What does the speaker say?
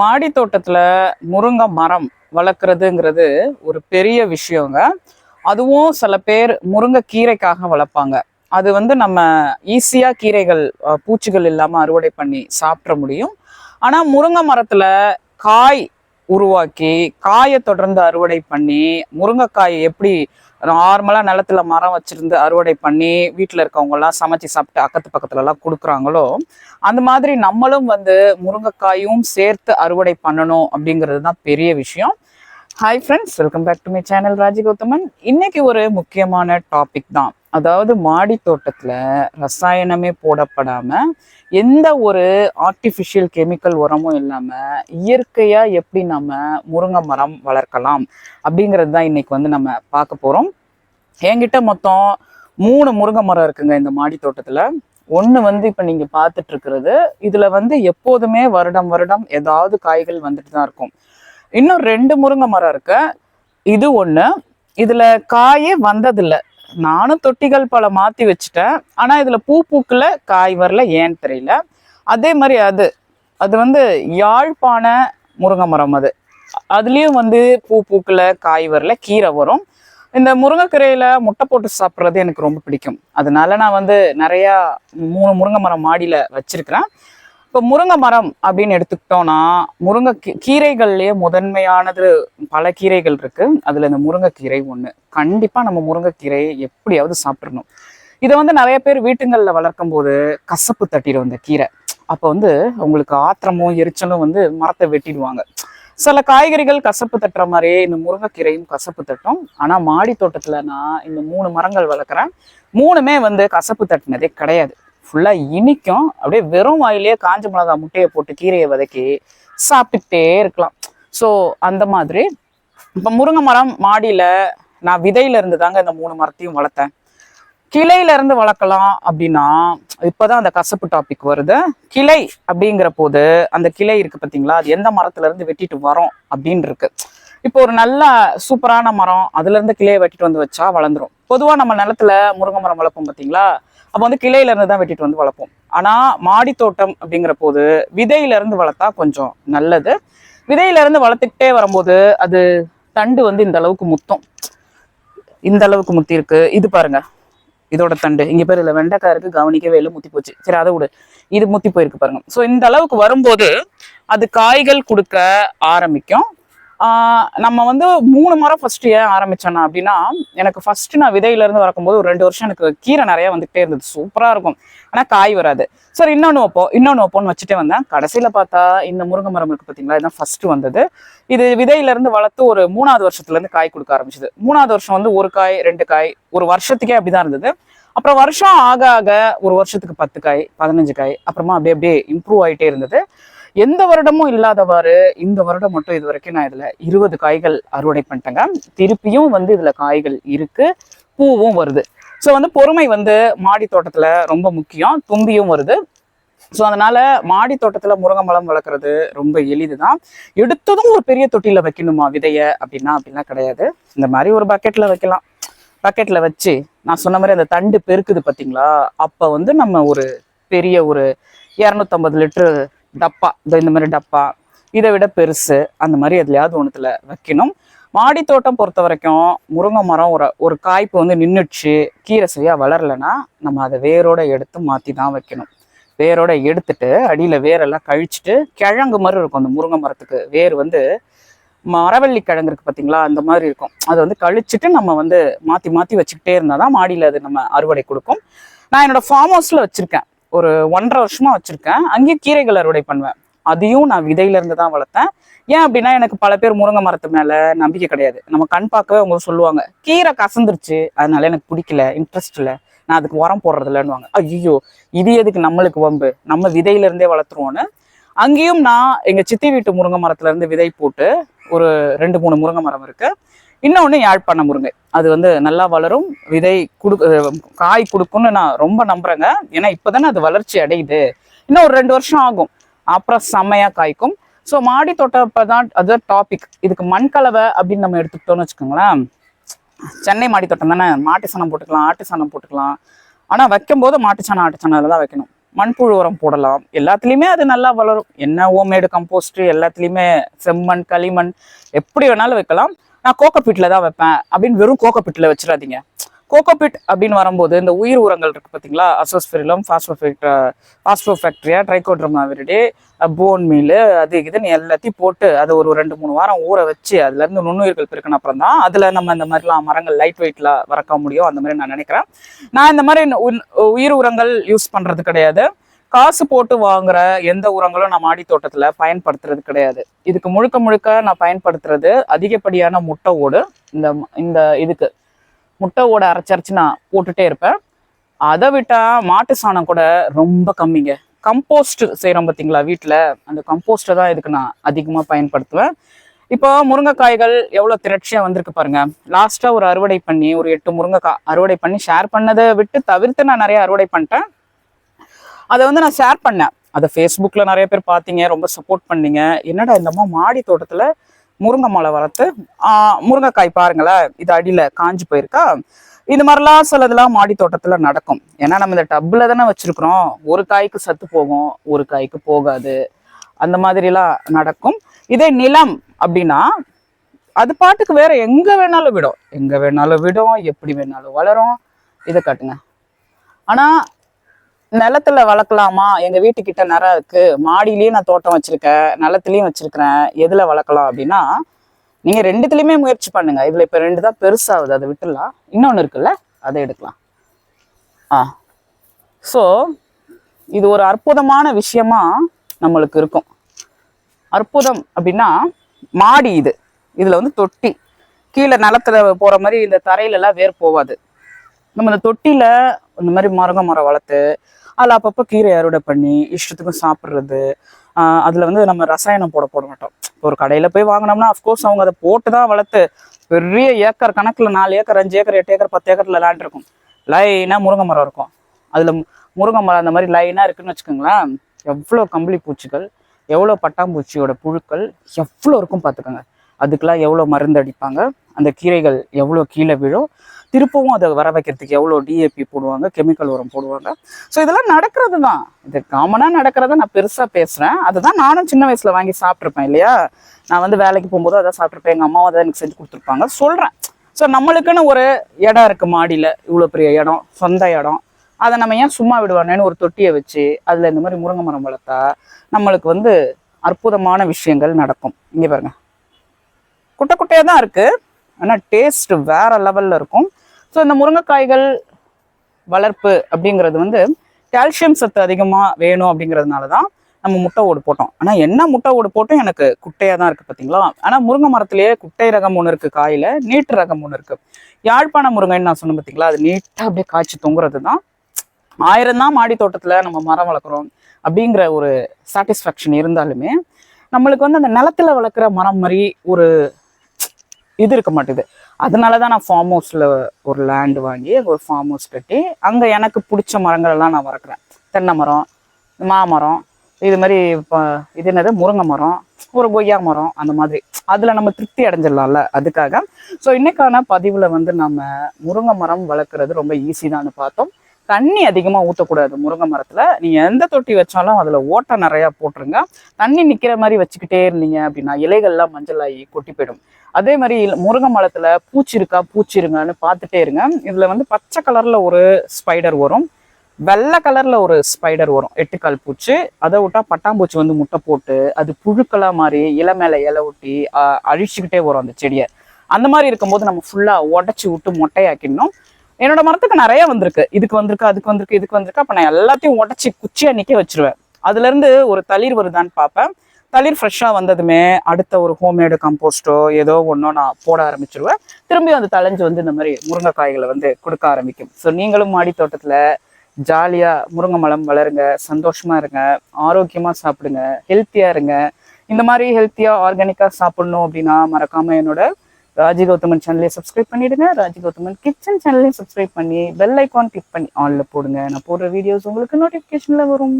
மாடி தோட்டத்தில் முருங்கை மரம் வளர்க்குறதுங்கிறது ஒரு பெரிய விஷயங்க. அதுவும் சில பேர் முருங்கை கீரைக்காக வளர்ப்பாங்க. அது வந்து நம்ம ஈஸியாக கீரைகள் பூச்சிகள் இல்லாமல் அறுவடை பண்ணி சாப்பிட முடியும். ஆனால் முருங்கை மரத்தில் காய் உருவாக்கி காயை தொடர்ந்து அறுவடை பண்ணி முருங்கைக்காய் எப்படி நார்மலா நிலத்துல மரம் வச்சிருந்து அறுவடை பண்ணி வீட்டுல இருக்கவங்க எல்லாம் சமைச்சு சாப்பிட்டு அக்கத்து பக்கத்துல எல்லாம் கொடுக்குறாங்களோ அந்த மாதிரி நம்மளும் வந்து முருங்கைக்காயும் சேர்த்து அறுவடை பண்ணணும் அப்படிங்கிறது தான் பெரிய விஷயம். Hi friends welcome back to my channel Raji Gowthaman. இன்னைக்கு ஒரு முக்கியமான டாபிக் தான். அதாவது மாடி தோட்டத்தில் ரசாயனமே போடப்படாமல் எந்த ஒரு ஆர்டிஃபிஷியல் கெமிக்கல் உரமும் இல்லாமல் இயற்கையாக எப்படி நம்ம முருங்கை மரம் வளர்க்கலாம் அப்படிங்கிறது தான் இன்றைக்கி வந்து நம்ம பார்க்க போகிறோம் என்கிட்ட மொத்தம் மூணு முருங்கை மரம் இருக்குங்க இந்த மாடி தோட்டத்தில். ஒன்று வந்து இப்போ நீங்கள் பார்த்துட்டு இருக்கிறது. இதில் வந்து எப்போதுமே வருடம் வருடம் ஏதாவது காய்கள் வந்துட்டு தான் இருக்கும். இன்னும் ரெண்டு முருங்கை மரம் இருக்கு. இது ஒன்று இதில் காயே வந்ததில்லை. நானும் தொட்டிகள் பல மாற்றி வச்சுட்டேன். ஆனால் இதில் பூ பூக்கல காய் வரல ஏன்னு தெரியல. அதே மாதிரி அது அது வந்து யாழ்ப்பாண முருங்கை மரம் அது. அதுலேயும் வந்து பூ பூக்கல காய் வரல கீரை வரும். இந்த முருங்கைக்கீரையில் முட்டை போட்டு சாப்பிட்றது எனக்கு ரொம்ப பிடிக்கும். அதனால நான் வந்து நிறையா மூணு முருங்கை மரம் மாடியில் வச்சிருக்கிறேன். இப்போ முருங்கை மரம் அப்படின்னு எடுத்துக்கிட்டோம்னா முருங்கை கீ- கீரைகள்லயே முதன்மையானது பல கீரைகள் இருக்கு. அதுல இந்த முருங்கைக்கீரை ஒண்ணு. கண்டிப்பா நம்ம முருங்கைக்கீரையை எப்படியாவது சாப்பிட்றணும் இதை வந்து நிறைய பேர் வீட்டுங்களில் வளர்க்கும் போது கசப்பு தட்டிடும் இந்த கீரை. அப்போ வந்து உங்களுக்கு ஆத்திரமும் எரிச்சலும் வந்து மரத்தை வெட்டிடுவாங்க. சில காய்கறிகள் கசப்பு தட்டுற மாதிரியே இந்த முருங்கைக்கீரையும் கசப்பு தட்டும். ஆனால் மாடி தோட்டத்தில் நான் இந்த மூணு மரங்கள் வளர்க்குறேன். மூணுமே வந்து கசப்பு தட்டினதே கிடையாது. ஃபுல்லா இனிக்கும். அப்படியே வெறும் வாயிலேயே காஞ்ச மிளகா முட்டையை போட்டு கீரையை வதக்கி சாப்பிட்டுட்டே இருக்கலாம். ஸோ அந்த மாதிரி. இப்போ முருங்கை மரம் மாடியில நான் விதையில இருந்து தாங்க இந்த மூணு மரத்தையும் வளர்த்தேன். கிளையில இருந்து வளர்க்கலாம் அப்படின்னா இப்போதான் அந்த கசப்பு டாபிக் வருது. கிளை அப்படிங்கிற போது அந்த கிளை இருக்கு பார்த்தீங்களா அது எந்த மரத்துல இருந்து வெட்டிட்டு வரோம் அப்படின்னு இருக்கு. இப்போ ஒரு நல்ல சூப்பரான மரம் அதுல இருந்து கிளையை வெட்டிட்டு வந்து வச்சா வளர்ந்துரும். பொதுவா நம்ம நிலத்துல முருங்கை மரம் வளர்ப்போம் பார்த்தீங்களா அப்போ வந்து கிளையில இருந்து தான் வெட்டிட்டு வந்து வளர்ப்போம். ஆனா மாடி தோட்டம் அப்படிங்கிற போது விதையில இருந்து வளர்த்தா கொஞ்சம் நல்லது. விதையில இருந்து வளர்த்துக்கிட்டே வரும்போது அது தண்டு வந்து இந்த அளவுக்கு முத்தும். இந்த அளவுக்கு முத்தி இருக்கு. இது பாருங்க. இதோட தண்டு. இங்க பேர் இல்ல வெண்டைக்காய் இருக்கு கவனிக்கவே இல்லை முத்தி போச்சு. சரி அதை விடு. இது முத்தி போயிருக்கு பாருங்க. ஸோ இந்த அளவுக்கு வரும்போது அது காய்கள் கொடுக்க ஆரம்பிக்கும். நம்ம வந்து மூணு மரம் ஃபர்ஸ்ட் ஏன் ஆரம்பிச்சோன்னா அப்படின்னா எனக்கு ஃபர்ஸ்ட் நான் விதையிலேருந்து வளர்க்கும்போது ஒரு ரெண்டு வருஷம் எனக்கு கீரை நிறைய வந்துகிட்டே இருந்தது. சூப்பராக இருக்கும். ஆனால் காய் வராது. சரி இன்னொன்று வைப்போம். இன்னொன்று வைப்போம்னு வச்சுட்டே வந்தேன். கடைசியில் பார்த்தா இந்த முருங்கை மரம் இருக்கு பார்த்தீங்களா? இதுதான் ஃபர்ஸ்ட் வந்தது. இது விதையில இருந்து வளர்த்து ஒரு மூணாவது வருஷத்துலேருந்து காய் கொடுக்க ஆரம்பிச்சது. மூணாவது வருஷம் வந்து ஒரு காய் ரெண்டு காய் ஒரு வருஷத்துக்கே அப்படிதான் இருந்தது. அப்புறம் வருஷம் ஆக ஆக ஒரு வருஷத்துக்கு பத்து காய் பதினஞ்சு காய் அப்புறமா அப்படியே அப்படியே இம்ப்ரூவ் ஆகிட்டே இருந்தது. எந்த வருடமும் இல்லாதவாறு இந்த வருடம் மட்டும் இது வரைக்கும் நான் இதில் இருபது காய்கள் அறுவடை பண்ணிட்டேங்க. திருப்பியும் வந்து இதில் காய்கள் இருக்குது பூவும் வருது. ஸோ வந்து பொறுமை வந்து மாடி தோட்டத்தில் ரொம்ப முக்கியம். தும்பியும் வருது. ஸோ அதனால மாடி தோட்டத்தில் முருங்கை மரம் வளர்க்குறது ரொம்ப எளிது தான் எடுத்ததும் ஒரு பெரிய தொட்டியில் வைக்கணுமா விதைய? அப்படின்னா அப்படிலாம் கிடையாது. இந்த மாதிரி ஒரு பக்கெட்டில் வைக்கலாம். பக்கெட்டில் வச்சு நான் சொன்ன மாதிரி அந்த தண்டு பெருக்குது பார்த்தீங்களா அப்போ வந்து நம்ம ஒரு பெரிய ஒரு இரநூத்தம்பது லிட்டரு டப்பா. இதோ இந்த மாதிரி டப்பா. இதை விட பெருசு. அந்த மாதிரி எதுலையாவது ஒன்றுத்தில் வைக்கணும். மாடி தோட்டம் பொறுத்த வரைக்கும் முருங்கை மரம் ஒரு ஒரு காய்ப்பு வந்து நின்றுச்சு கீரை சரியாக வளரலைன்னா நம்ம அதை வேரோட எடுத்து மாற்றி தான் வைக்கணும். வேரோட எடுத்துட்டு அடியில் வேரெல்லாம் கழிச்சிட்டு கிழங்கு மாதிரி இருக்கும். அந்த முருங்கை மரத்துக்கு வேர் வந்து மரவள்ளி கிழங்கு இருக்குது பார்த்தீங்களா அந்த மாதிரி இருக்கும். அதை வந்து கழிச்சிட்டு நம்ம வந்து மாற்றி மாற்றி வச்சுக்கிட்டே இருந்தால் தான் மாடியில் அது நம்ம அறுவடை கொடுக்கும். நான் என்னோட ஃபார்ம் ஹவுஸில் வச்சுருக்கேன். ஒரு ஒன்றரை வருஷமா வச்சிருக்கேன். அங்கேயும் கீரைகள் அறுவடை பண்ணுவேன். அதையும் நான் விதையிலிருந்து தான் வளர்த்தேன். ஏன் அப்படின்னா எனக்கு பல பேர் முருங்கை மரத்து மேல நம்பிக்கை கிடையாது. நம்ம கண் பார்க்கவே அவங்க சொல்லுவாங்க கீரை கசந்துருச்சு அதனால எனக்கு பிடிக்கல இன்ட்ரெஸ்ட் இல்லை. நான் அதுக்கு உரம் போடுறது இல்லைன்னுவாங்க ஐயோ இது எதுக்கு நம்மளுக்கு வம்பு? நம்ம விதையில இருந்தே வளர்த்துருவோன்னு. அங்கேயும் நான் எங்க சித்தி வீட்டு முருங்கை மரத்துல இருந்து விதை போட்டு ஒரு ரெண்டு மூணு முருங்கை மரம் இருக்கு. இன்னொன்று யாழ்ப்பாண முருங்கை. அது வந்து நல்லா வளரும். விதை கொடு காய் கொடுக்கும்னு நான் ரொம்ப நம்புறேங்க. ஏன்னா இப்போதானே அது வளர்ச்சி அடையுது. இன்னும் ஒரு ரெண்டு வருஷம் ஆகும். அப்புறம் செம்மையாக காய்க்கும். ஸோ மாடி தோட்டம் தான் அது டாபிக் இதுக்கு மண் கலவை அப்படின்னு நம்ம எடுத்துக்கிட்டோம்னு வச்சுக்கோங்களேன். சென்னை மாடி தோட்டம் தானே? மாட்டு சாணம் போட்டுக்கலாம் ஆட்டு சாணம் போட்டுக்கலாம். ஆனால் வைக்கும்போது மாட்டு சாணம் ஆட்டு சாணம் தான் வைக்கணும். மண்புழு உரம் போடலாம். எல்லாத்துலேயுமே அது நல்லா வளரும். என்ன ஓமேடு கம்போஸ்ட் எல்லாத்துலேயுமே செம்மண் களிமண் எப்படி வேணாலும் வைக்கலாம். நான் கோகோபிட்டில் தான் வைப்பேன். அப்படின்னு வெறும் கோகோபிட்டில் வச்சிடாதீங்க. கோகோபிட் அப்படின்னு வரும்போது இந்த உயிர் உரங்கள் இருக்கு பார்த்தீங்களா azospirillum பாஸ்போஃபெக்ட் phosphobacteria trichoderma viride bone meal அது இதுன்னு எல்லாத்தையும் போட்டு அதை ஒரு ரெண்டு மூணு வாரம் ஊற வச்சு அதுலேருந்து நுண்ணுயிர்கள் பெருக்கின அப்புறம் தான் அதில் நம்ம இந்த மாதிரிலாம் மரங்கள் லைட் வெயிட்ல வறக்க முடியும். அந்த மாதிரி நான் நினைக்கிறேன். நான் இந்த மாதிரி உன்- உயிர் உரங்கள் யூஸ் பண்ணுறது கிடையாது. காசு போட்டு வாங்குற எந்த உரங்களும் நான் மாடி தோட்டத்தில் பயன்படுத்துறது கிடையாது. இதுக்கு முழுக்க முழுக்க நான் பயன்படுத்துறது அதிகப்படியான முட்டை ஓடு. இந்த இந்த இதுக்கு முட்டை ஓடு அரைச்சரைச்சு நான் போட்டுட்டே இருப்பேன். அதை விட்டா மாட்டு சாணம் கூட ரொம்ப கம்மிங்க. கம்போஸ்ட் செய்கிறோம் பார்த்தீங்களா வீட்டில் அந்த கம்போஸ்ட்டை தான் இதுக்கு நான் அதிகமாக பயன்படுத்துவேன். இப்போ முருங்கைக்காய்கள் எவ்வளோ திரட்சியாக வந்திருக்கு பாருங்க. லாஸ்ட்டாக ஒரு அறுவடை பண்ணி ஒரு எட்டு முருங்கைக்காய் அறுவடை பண்ணி ஷேர் பண்ணதை விட்டு தவிர்த்து நான் நிறைய அறுவடை பண்ணிட்டேன். அதை வந்து நான் ஷேர் பண்ணேன். அதை ஃபேஸ்புக்கில் நிறைய பேர் பார்த்தீங்க ரொம்ப சப்போர்ட் பண்ணீங்க. என்னடா இந்தம்மா மாடி தோட்டத்தில் முருங்கை மலை வளர்த்து முருங்கைக்காய் பாருங்களேன் இது அடியில் காஞ்சு போயிருக்கா? இந்த மாதிரிலாம் சிலதெல்லாம் மாடி தோட்டத்தில் நடக்கும். ஏன்னா நம்ம இந்த டப்பில் தானே வச்சுருக்குறோம். ஒரு காய்க்கு சத்து போகும் ஒரு காய்க்கு போகாது. அந்த மாதிரிலாம் நடக்கும். இதே நிலம் அப்படின்னா அது பாட்டுக்கு வேற எங்கே வேணாலும் விடும். எங்கே வேணாலும் விடும் எப்படி வேணாலும் வளரும். இதை காட்டுங்க. ஆனால் நிலத்துல வளர்க்கலாமா? எங்க வீட்டுக்கிட்ட நிறம் இருக்கு. மாடியிலயும் நான் தோட்டம் வச்சிருக்கேன். நிலத்துலயும் வச்சிருக்கிறேன். எதுல வளர்க்கலாம் அப்படின்னா நீங்க ரெண்டுத்துலயுமே முயற்சி பண்ணுங்க. இதுல இப்ப ரெண்டு தான் பெருசாகுது. அதை விட்டுலாம் இன்னொன்னு இருக்குல்ல அதை எடுக்கலாம். ஆ. ஸோ இது ஒரு அற்புதமான விஷயமா நம்மளுக்கு இருக்கும். அற்புதம் அப்படின்னா மாடி இது. இதுல வந்து தொட்டி. கீழே நிலத்துல போற மாதிரி இந்த தரையிலலாம் வேர் போகாது நம்ம இந்த தொட்டியில இந்த மாதிரி மரங்க மரம் வளர்த்து அதில் அப்பப்போ கீரை அறுவடை பண்ணி இஷ்டத்துக்கும் சாப்பிட்றது அதில் வந்து நம்ம ரசாயனம் போட போட மாட்டோம். இப்போ ஒரு கடையில் போய் வாங்கினோம்னா அஃப்கோர்ஸ் அவங்க அதை போட்டு தான் வளர்த்து பெரிய ஏக்கர் கணக்கில் நாலு ஏக்கர் அஞ்சு ஏக்கர் எட்டு ஏக்கர் பத்து ஏக்கரில் லேண்ட் இருக்கும். லைனாக முருங்கை மரம் இருக்கும். அதில் முருங்கை மரம் அந்த மாதிரி லைனாக இருக்குன்னு வச்சுக்கோங்களேன் எவ்வளோ கம்பளி பூச்சிகள் எவ்வளோ பட்டாம்பூச்சியோட புழுக்கள் எவ்வளோ இருக்கும் பார்த்துக்கோங்க. அதுக்கெல்லாம் எவ்வளோ மருந்து அடிப்பாங்க அந்த கீரைகள் எவ்வளோ கீழே விழும் திருப்பவும் அதை வர வைக்கிறதுக்கு எவ்வளோ டிஏபி போடுவாங்க கெமிக்கல் உரம் போடுவாங்க. ஸோ இதெல்லாம் நடக்கிறது தான் இது காமனாக நடக்கிறத நான் பெருசாக பேசுகிறேன் அதுதான் நானும் சின்ன வயசில் வாங்கி சாப்பிட்ருப்பேன் இல்லையா? நான் வந்து வேலைக்கு போகும்போது அதான் சாப்பிட்ருப்பேன் எங்கள் அம்மாவும் அதை எனக்கு செஞ்சு கொடுத்துருப்பாங்க. சொல்கிறேன் ஸோ நம்மளுக்குன்னு ஒரு இடம் இருக்குது மாடியில். இவ்வளோ பெரிய இடம் சொந்த இடம். அதை நம்ம ஏன் சும்மா விடுவானேன்னு ஒரு தொட்டியை வச்சு அதில் இந்த மாதிரி முருங்கை மரம் வளர்த்தா நம்மளுக்கு வந்து அற்புதமான விஷயங்கள் நடக்கும். இங்கே பாருங்க. குட்டை குட்டையாக தான் இருக்குது ஆனால் டேஸ்ட் வேற லெவலில் இருக்கும். ஸோ இந்த முருங்கைக்காய்கள் வளர்ப்பு அப்படிங்கிறது வந்து கால்சியம் சத்து அதிகமாக வேணும் அப்படிங்கிறதுனால தான் நம்ம முட்டை ஓடு போட்டோம். ஆனால் என்ன முட்டை ஓடு போட்டும்? எனக்கு குட்டையாக தான் இருக்குது பார்த்தீங்களா ஆனால் முருங்கை மரத்துலேயே குட்டை ரகம் ஒன்று இருக்குது காயில் நீட்டு ரகம் ஒன்று இருக்குது யாழ்ப்பாண முருங்கைன்னு நான் சொன்னேன் பார்த்தீங்களா அது நீட்டாக அப்படியே காய்ச்சி தொங்குறது தான் ஆயிரம் தான் மாடி தோட்டத்தில் நம்ம மரம் வளர்க்குறோம் அப்படிங்கிற ஒரு சாட்டிஸ்ஃபேக்ஷன் இருந்தாலுமே நம்மளுக்கு வந்து அந்த நிலத்துல வளர்க்குற மரம் மாதிரி ஒரு இது இருக்க மாட்டேது. அதனால தான் நான் ஃபார்ம் ஹவுஸில் ஒரு லேண்டு வாங்கி அங்கே ஒரு ஃபார்ம் ஹவுஸ் கட்டி அங்கே எனக்கு பிடிச்ச மரங்கள் எல்லாம் நான் வளர்க்குறேன். தென்னை மரம் மாமரம் இது மாதிரி இப்போ இது என்னது? முருங்கை மரம் ஒரு கொய்யா மரம் அந்த மாதிரி. அதில் நம்ம திருப்தி அடைஞ்சிடலாம்ல அதுக்காக. ஸோ இன்னைக்கான பதிவில் வந்து நம்ம முருங்கை மரம் வளர்க்குறது ரொம்ப ஈஸி தான் பார்த்தோம். தண்ணி அதிகமாக ஊற்றக்கூடாது முருங்கை மரத்தில். நீங்கள் எந்த தொட்டி வச்சாலும் அதில் ஓட்டை நிறையா போட்டுருங்க. தண்ணி நிற்கிற மாதிரி வச்சுக்கிட்டே இருந்தீங்க அப்படின்னா இலைகள்லாம் மஞ்சளாகி கொட்டி போயிடும். அதே மாதிரி முருங்கை மரத்தில் பூச்சி இருக்கா பூச்சி இருங்கன்னு பார்த்துட்டே இருங்க. இதில் வந்து பச்சை கலரில் ஒரு ஸ்பைடர் வரும். வெள்ளை கலரில் ஒரு ஸ்பைடர் வரும். எட்டுக்கால் பூச்சி. அதை விட்டா பட்டாம்பூச்சி வந்து முட்டை போட்டு அது புழுக்களாக மாதிரி இலை மேலே இலை ஒட்டி ஆஹ், அழிச்சுக்கிட்டே வரும் அந்த செடியை. அந்த மாதிரி இருக்கும்போது நம்ம ஃபுல்லாக உடச்சி விட்டு மொட்டையாக்கிடணும். என்னோட மரத்துக்கு நிறைய வந்திருக்கு. இதுக்கு வந்திருக்கு அதுக்கு வந்திருக்கு இதுக்கு வந்திருக்கு. அப்போ நான் எல்லாத்தையும் உடச்சி குச்சியா நிக்க வச்சிருவேன். அதுல இருந்து ஒரு தளிர் வருதான்னு பார்ப்பேன். தளிர் ஃப்ரெஷ்ஷாக வந்ததுமே அடுத்த ஒரு ஹோம்மேடு கம்போஸ்ட்டோ ஏதோ ஒன்றோ நான் போட ஆரம்பிச்சிருவேன். திரும்பி அந்த தளைஞ்சு வந்து இந்த மாதிரி முருங்கைக்காய்களை வந்து கொடுக்க ஆரம்பிக்கும். ஸோ நீங்களும் மாடி தோட்டத்தில் ஜாலியாக முருங்கை மலம் வளருங்க சந்தோஷமாக இருங்க ஆரோக்கியமாக சாப்பிடுங்க ஹெல்த்தியாக இருங்க. இந்த மாதிரி ஹெல்த்தியாக ஆர்கானிக்காக சாப்பிடணும் அப்படின்னா மறக்காமல் என்னோட ராஜி கௌதமன் சேனலையும் சப்ஸ்கிரைப் பண்ணிடுங்க. ராஜி கௌதமன் கிச்சன் சேனலையும் சப்ஸ்கிரைப் பண்ணி பெல் ஐக்கான் கிளிக் பண்ணி ஆன்ல போடுங்க. நான் போடுற வீடியோஸ் உங்களுக்கு நோட்டிஃபிகேஷனில் வரும்.